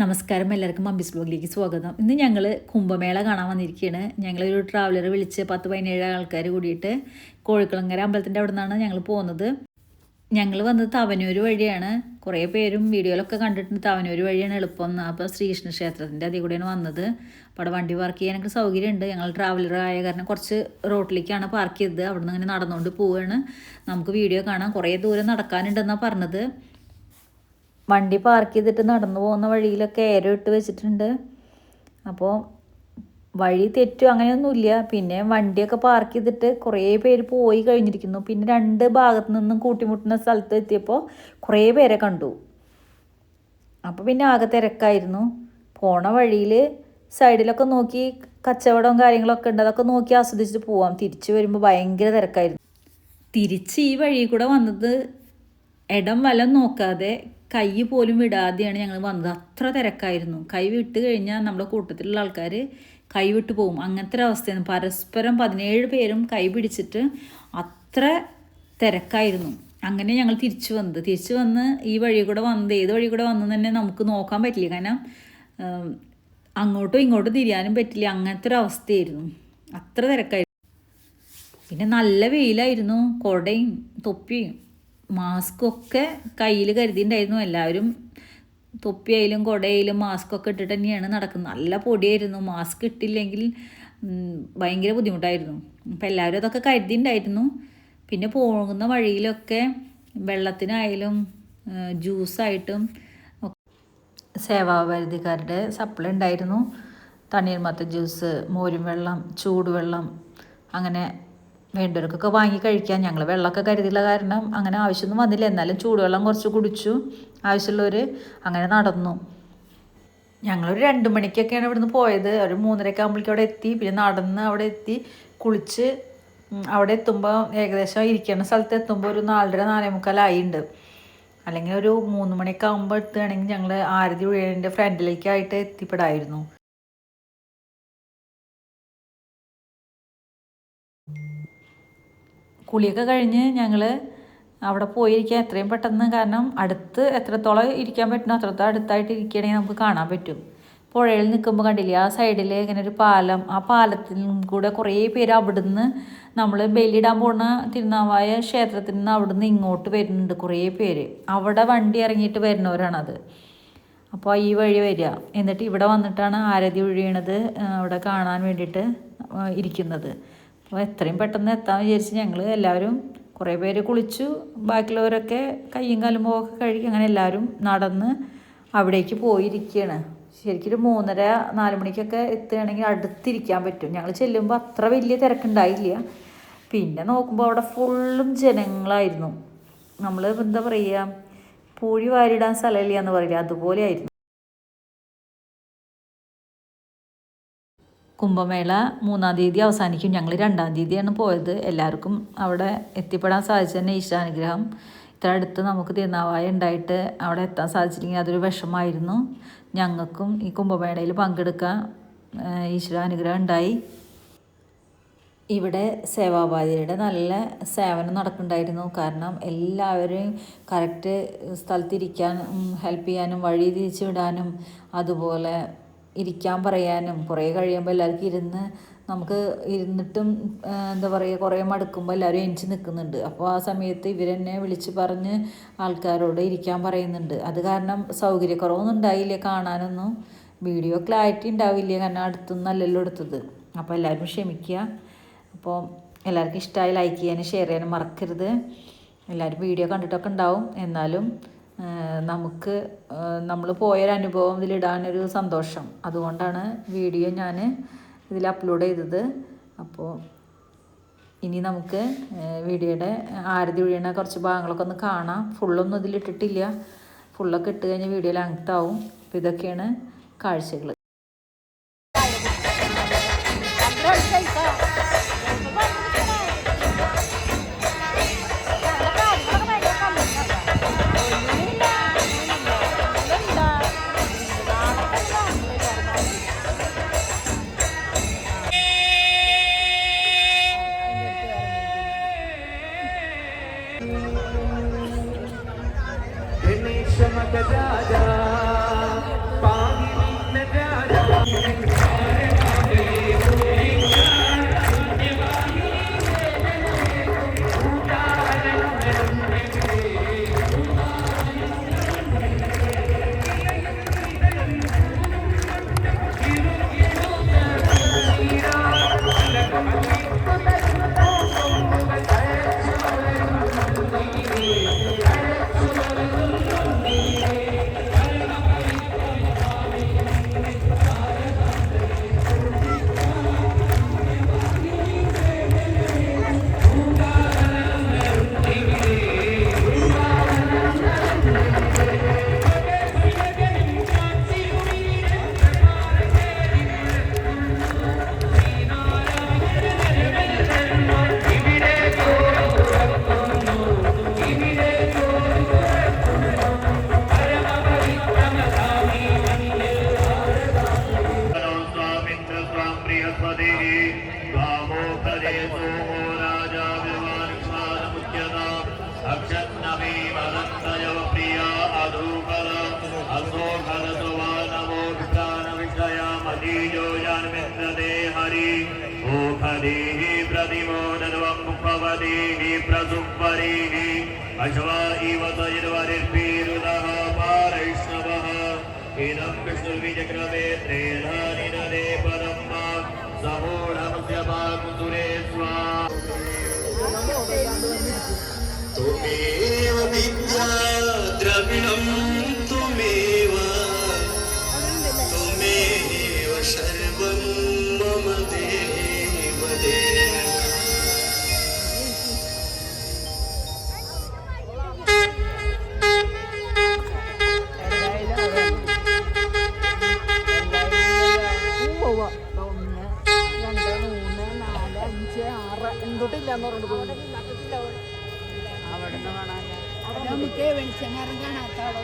നമസ്കാരം എല്ലാവർക്കും മമ്പിസ് ബ്ലോഗിലേക്ക് സ്വാഗതം. ഇന്ന് ഞങ്ങൾ കുംഭമേള കാണാൻ വന്നിരിക്കുകയാണ് ഞങ്ങളൊരു ട്രാവലർ വിളിച്ച് പത്ത് പതിനേഴ് ആൾക്കാർ കൂടിയിട്ട് കോഴിക്കുളങ്ങര അമ്പലത്തിന്റെ അവിടെ നിന്നാണ് ഞങ്ങൾ പോകുന്നത്. ഞങ്ങൾ വന്നത് തവനൂർ വഴിയാണ്. കുറേ പേരും വീഡിയോയിലൊക്കെ കണ്ടിട്ടുണ്ട്. തവനൂർ വഴിയാണ് എളുപ്പം അപ്പോൾ ശ്രീകൃഷ്ണ ക്ഷേത്രത്തിന്റെ അതിൽ കൂടെയാണ് വന്നത്. അപ്പോൾ അവിടെ വണ്ടി പാർക്ക് ചെയ്യാനൊക്കെ സൗകര്യമുണ്ട്. ഞങ്ങൾ ട്രാവലർ ആയ കാരണം കുറച്ച് റോട്ടിലേക്കാണ് പാർക്ക് ചെയ്തത്. അവിടെ നിന്ന് ഇങ്ങനെ നടന്നുകൊണ്ട് പോവുകയാണ് നമുക്ക് വീഡിയോ കാണാം. കുറേ ദൂരം നടക്കാനുണ്ടെന്നാണ് പറഞ്ഞത്. വണ്ടി പാർക്ക് ചെയ്തിട്ട് നടന്നു പോകുന്ന വഴിയിലൊക്കെ ഏരോ ഇട്ട് വെച്ചിട്ടുണ്ട്. അപ്പോൾ വഴി തെറ്റും അങ്ങനെയൊന്നുമില്ല പിന്നെ വണ്ടിയൊക്കെ പാർക്ക് ചെയ്തിട്ട് കുറേ പേര് പോയി കഴിഞ്ഞിരിക്കുന്നു. പിന്നെ രണ്ട് ഭാഗത്തു നിന്നും കൂട്ടിമുട്ടുന്ന സ്ഥലത്ത് എത്തിയപ്പോൾ കുറേ പേരെ കണ്ടു. അപ്പോൾ പിന്നെ ആകെ തിരക്കായിരുന്നു. പോണ വഴിയിൽ സൈഡിലൊക്കെ നോക്കി കച്ചവടവും കാര്യങ്ങളൊക്കെ ഉണ്ട്. അതൊക്കെ നോക്കി ആസ്വദിച്ചിട്ട് പോവാം. തിരിച്ചു വരുമ്പോൾ ഭയങ്കര തിരക്കായിരുന്നു. തിരിച്ച് ഈ വഴി കൂടെ വന്നത് ഇടം വലം നോക്കാതെ കൈ പോലും വിടാതെയാണ് ഞങ്ങൾ വന്നത്. അത്ര തിരക്കായിരുന്നു. കൈ വിട്ട് കഴിഞ്ഞാൽ നമ്മുടെ കൂട്ടത്തിലുള്ള ആൾക്കാർ കൈ വിട്ട് പോകും. അങ്ങനത്തെ ഒരു അവസ്ഥയാണ് പരസ്പരം പതിനേഴ് പേരും കൈ പിടിച്ചിട്ട് അത്ര തിരക്കായിരുന്നു. അങ്ങനെ ഞങ്ങൾ തിരിച്ചു വന്നത്. തിരിച്ചു വന്ന് ഈ വഴി കൂടെ വന്നത് ഏത് വഴി കൂടെ വന്നു തന്നെ നമുക്ക് നോക്കാൻ പറ്റില്ല. കാരണം അങ്ങോട്ടും ഇങ്ങോട്ടും തിരിയാനും പറ്റില്ല. അങ്ങനത്തെ ഒരു അവസ്ഥയായിരുന്നു. അത്ര തിരക്കായിരുന്നു. പിന്നെ നല്ല വെയിലായിരുന്നു. കുടയും തൊപ്പിയും മാസ്കൊക്കെ കയ്യിൽ കരുതിയിട്ടുണ്ടായിരുന്നു. എല്ലാവരും തൊപ്പിയായാലും കുടയായാലും മാസ്കൊക്കെ ഇട്ടിട്ട് തന്നെയാണ് നടക്കുന്നത്. നല്ല പൊടിയായിരുന്നു. മാസ്ക് ഇട്ടില്ലെങ്കിൽ ഭയങ്കര ബുദ്ധിമുട്ടായിരുന്നു. അപ്പം എല്ലാവരും അതൊക്കെ കരുതിയിട്ടുണ്ടായിരുന്നു. പിന്നെ പോകുന്ന വഴിയിലൊക്കെ വെള്ളത്തിനായാലും ജ്യൂസായിട്ടും സേവാപരിധിക്കാരുടെ സപ്ലൈ ഉണ്ടായിരുന്നു. തണ്ണീർമത്ത ജ്യൂസ് മോരും വെള്ളം ചൂടുവെള്ളം അങ്ങനെ വേണ്ടവർക്കൊക്കെ വാങ്ങി കഴിക്കാം. ഞങ്ങൾ വെള്ളമൊക്കെ കരുതിയുള്ള കാരണം അങ്ങനെ ആവശ്യമൊന്നും വന്നില്ല. എന്നാലും ചൂടുവെള്ളം കുറച്ച് കുടിച്ചു. ആവശ്യമുള്ളവർ അങ്ങനെ നടന്നു. ഞങ്ങളൊരു രണ്ട് മണിക്കൊക്കെയാണ് ഇവിടുന്ന് പോയത്. ഒരു മൂന്നരയൊക്കെ ആകുമ്പോഴേക്കും അവിടെ എത്തി. പിന്നെ നടന്ന് അവിടെ എത്തി. കുളിച്ച് അവിടെ എത്തുമ്പോൾ ഏകദേശം ഇരിക്കുന്ന സ്ഥലത്ത് എത്തുമ്പോൾ ഒരു നാലര നാലേ ഉണ്ട്. അല്ലെങ്കിൽ ഒരു മൂന്ന് മണിയൊക്കെ ആകുമ്പോൾ എത്തുകയാണെങ്കിൽ ഞങ്ങൾ ആരതി ഉഴേന്റെ ഫ്രണ്ടിലേക്കായിട്ട് എത്തിപ്പെടായിരുന്നു. കുളിയൊക്കെ കഴിഞ്ഞ് ഞങ്ങൾ അവിടെ പോയിരിക്കാൻ എത്രയും പെട്ടെന്ന് കാരണം അടുത്ത് എത്രത്തോളം ഇരിക്കാൻ പറ്റുന്നോ അത്രത്തോളം അടുത്തായിട്ട് ഇരിക്കുകയാണെങ്കിൽ നമുക്ക് കാണാൻ പറ്റും. പുഴയിൽ നിൽക്കുമ്പോൾ കണ്ടില്ലേ ആ സൈഡിൽ ഇങ്ങനെ ഒരു പാലം ആ പാലത്തിൽ കൂടെ കുറേ പേര് അവിടുന്ന് നമ്മൾ ബലിയിടാൻ പോകുന്ന തിരുനാവായ ക്ഷേത്രത്തിൽ നിന്ന് അവിടുന്ന് ഇങ്ങോട്ട് വരുന്നുണ്ട് കുറേ പേര്. അവിടെ വണ്ടി ഇറങ്ങിയിട്ട് വരുന്നവരാണത്. അപ്പോൾ ഈ വഴി വരിക. എന്നിട്ട് ഇവിടെ വന്നിട്ടാണ് ആരതി ഒഴിയണത് അവിടെ കാണാൻ വേണ്ടിയിട്ട് ഇരിക്കുന്നത്. അപ്പോൾ എത്രയും പെട്ടെന്ന് എത്താമെന്ന് വിചാരിച്ച് ഞങ്ങൾ എല്ലാവരും കുറേ പേര് കുളിച്ചു ബാക്കിയുള്ളവരൊക്കെ കയ്യും കാലും മുഖമൊക്കെ കഴുകി അങ്ങനെ എല്ലാവരും നടന്ന് അവിടേക്ക് പോയിരിക്കുകയാണ് ശരിക്കും ഒരു മൂന്നര നാല് മണിക്കൊക്കെ എത്തുകയാണെങ്കിൽ അടുത്തിരിക്കാൻ പറ്റും. ഞങ്ങൾ ചെല്ലുമ്പോൾ അത്ര വലിയ തിരക്കുണ്ടായില്ല. പിന്നെ നോക്കുമ്പോൾ അവിടെ ഫുള്ളും ജനങ്ങളായിരുന്നു. നമ്മൾ എന്താ പറയുക പൂഴി വാരിടാൻ സ്ഥലമില്ല എന്ന് പറയില്ല അതുപോലെ കുംഭമേള മൂന്നാം തീയതി അവസാനിക്കും. ഞങ്ങൾ രണ്ടാം തീയതിയാണ് പോയത്. എല്ലാവർക്കും അവിടെ എത്തിപ്പെടാൻ സാധിച്ചതന്നെ ഈശ്വരാനുഗ്രഹം ഇത്ര അടുത്ത് നമുക്ക് തിരുനാവായ ഉണ്ടായിട്ട് അവിടെ എത്താൻ സാധിച്ചില്ലെങ്കിൽ അതൊരു വിഷമായിരുന്നു ഞങ്ങൾക്കും ഈ കുംഭമേളയിൽ പങ്കെടുക്കാൻ ഈശ്വര ഈശ്വരാനുഗ്രഹം ഉണ്ടായി. ഇവിടെ സേവാഭാരിയുടെ നല്ല സേവനം നടക്കുന്നുണ്ടായിരുന്നു. കാരണം എല്ലാവരെയും കറക്റ്റ് സ്ഥലത്തിരിക്കാനും ഹെൽപ്പ് ചെയ്യാനും വഴി തിരിച്ചു വിടാനും അതുപോലെ ഇരിക്കാൻ പറയാനും കുറേ കഴിയുമ്പോൾ എല്ലാവർക്കും ഇരുന്ന് നമുക്ക് ഇരുന്നിട്ടും എന്താ പറയുക കുറേ മടുക്കുമ്പോൾ എല്ലാവരും എണിച്ച് നിൽക്കുന്നുണ്ട് അപ്പോൾ ആ സമയത്ത് ഇവരെന്നെ വിളിച്ച് പറഞ്ഞ് ആൾക്കാരോട് ഇരിക്കാൻ പറയുന്നുണ്ട്. അത് കാരണം സൗകര്യക്കുറവൊന്നും ഉണ്ടായില്ല കാണാനൊന്നും വീഡിയോ ക്ലാരിറ്റി ഉണ്ടാവില്ല കാരണം അടുത്തുനിന്നല്ലല്ലോ എടുത്തത്. അപ്പോൾ എല്ലാവരും ക്ഷമിക്കുക അപ്പോൾ എല്ലാവർക്കും ഇഷ്ടമായി ലൈക്ക് ചെയ്യാനും ഷെയർ ചെയ്യാനും മറക്കരുത്. എല്ലാവരും വീഡിയോ കണ്ടിട്ടൊക്കെ ഉണ്ടാവും. എന്നാലും നമുക്ക് നമ്മൾ പോയൊരു അനുഭവം ഇതിലിടാനൊരു സന്തോഷം. അതുകൊണ്ടാണ് വീഡിയോ ഞാൻ ഇതിൽ അപ്ലോഡ് ചെയ്തത്. അപ്പോൾ ഇനി നമുക്ക് വീഡിയോയുടെ ആരതി ഒഴിയണ കുറച്ച് ഭാഗങ്ങളൊക്കെ ഒന്ന് കാണാം. ഫുള്ളൊന്നും ഇതിലിട്ടിട്ടില്ല. ഫുള്ളൊക്കെ ഇട്ട് കഴിഞ്ഞാൽ വീഡിയോ ലെങ്ത് ആവും അപ്പോൾ ഇതൊക്കെയാണ് കാഴ്ചകൾ Hallelujah. जो जन्मित्रदे हरि। ऊखदीः प्रतिमो दद्वं भवदीः प्रसुवरीः अश्व इव तैर्वरिर्पीरुदः पारैष्णवः। इदं विष्णुर्विजक्रमे त्रेधानिनदे അഞ്ച് എന്ന് പറഞ്ഞിട്ട് കാണാൻ നമുക്ക് വെളിച്ചങ്ങാരം കാണാത്ത അവിടെ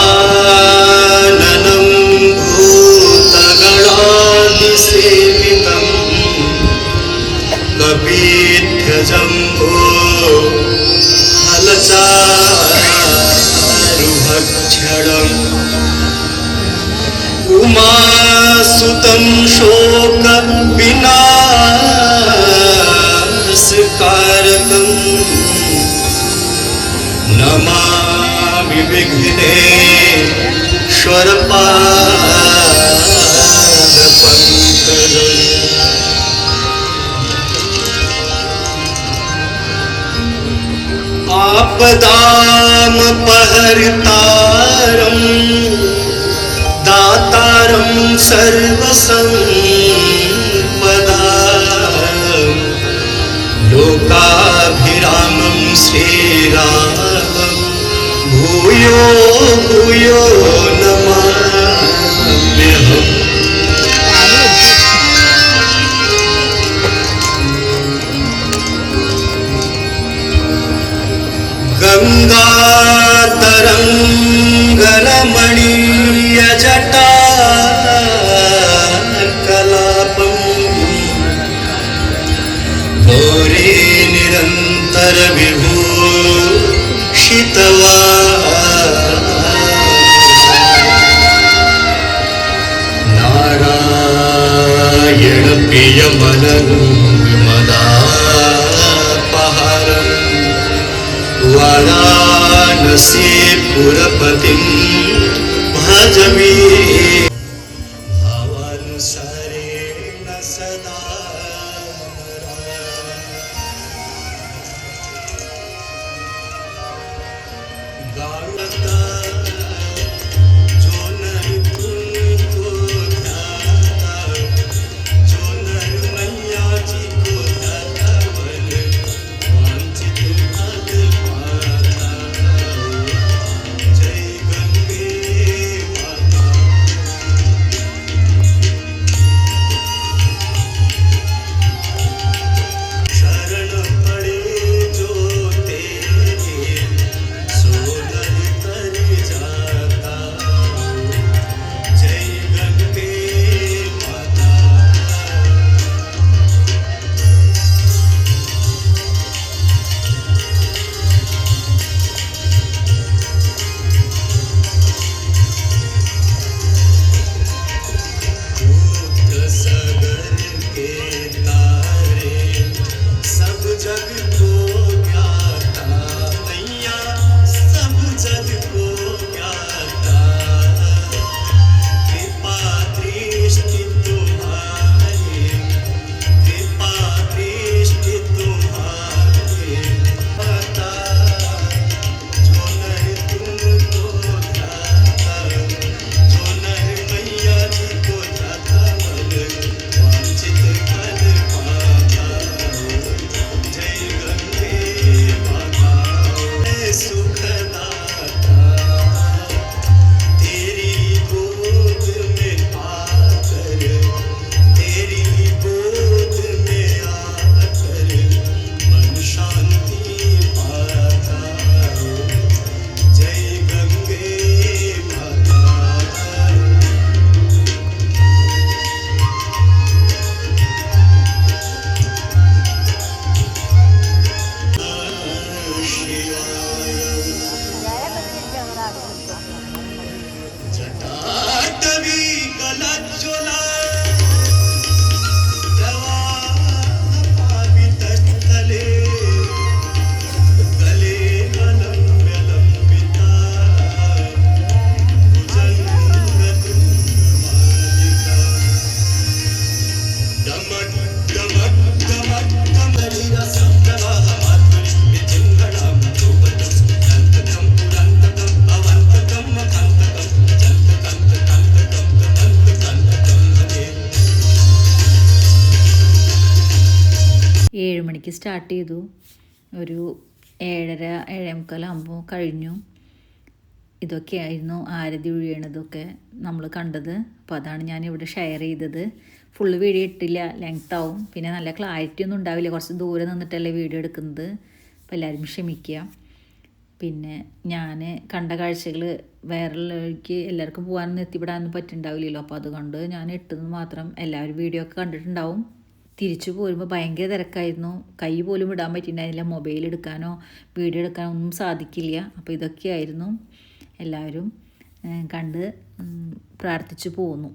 गजाननं भूतगणादिसेवितं कपीध्यजम्भो हलचारुभक्षणम् उमासुतं शोकविना पर आपदाम पहरतारम दातारम सर्वसंपदा लोकाभिरामं श्रीरामं। भूयो भूयो गङ्गातरङ्गनमणीयजटा कलापम् गौरी निरन्तरविभू शितवा वाराणसी पुरपतिं भजमी जग മണിക്ക് സ്റ്റാർട്ട് ചെയ്തു. ഒരു ഏഴര ഏഴേ മുക്കാലാകുമ്പോൾ കഴിഞ്ഞു. ഇതൊക്കെയായിരുന്നു ആരതി ഒഴിയണതൊക്കെ നമ്മൾ കണ്ടത്. അപ്പോൾ അതാണ് ഞാൻ ഇവിടെ ഷെയർ ചെയ്തത്. ഫുള്ള് വീഡിയോ ഇട്ടില്ല ലെങ്ത് ആവും. പിന്നെ നല്ല ക്ലാരിറ്റി ഒന്നും ഉണ്ടാവില്ല. കുറച്ച് ദൂരെ നിന്നിട്ടല്ലേ വീഡിയോ എടുക്കുന്നത്. അപ്പോൾ എല്ലാവരും ക്ഷമിക്കുക. പിന്നെ ഞാൻ കണ്ട കാഴ്ചകൾ വേറെയുള്ളവർക്ക് എല്ലാവർക്കും പോകാനൊന്നും എത്തിപ്പെടാനൊന്നും പറ്റുന്നുണ്ടാവില്ലല്ലോ അപ്പോൾ അതുകൊണ്ട് ഞാൻ ഇട്ടത് മാത്രം. എല്ലാവരും വീഡിയോ ഒക്കെ കണ്ടിട്ടുണ്ടാവും. തിരിച്ചു പോരുമ്പോൾ ഭയങ്കര തിരക്കായിരുന്നു. കൈ പോലും ഇടാൻ പറ്റിയിട്ടുണ്ടായിരുന്നില്ല മൊബൈൽ എടുക്കാനോ വീഡിയോ എടുക്കാനോ ഒന്നും സാധിക്കില്ല. അപ്പോൾ ഇതൊക്കെയായിരുന്നു. എല്ലാവരും കണ്ട് പ്രാർത്ഥിച്ചു പോന്നു.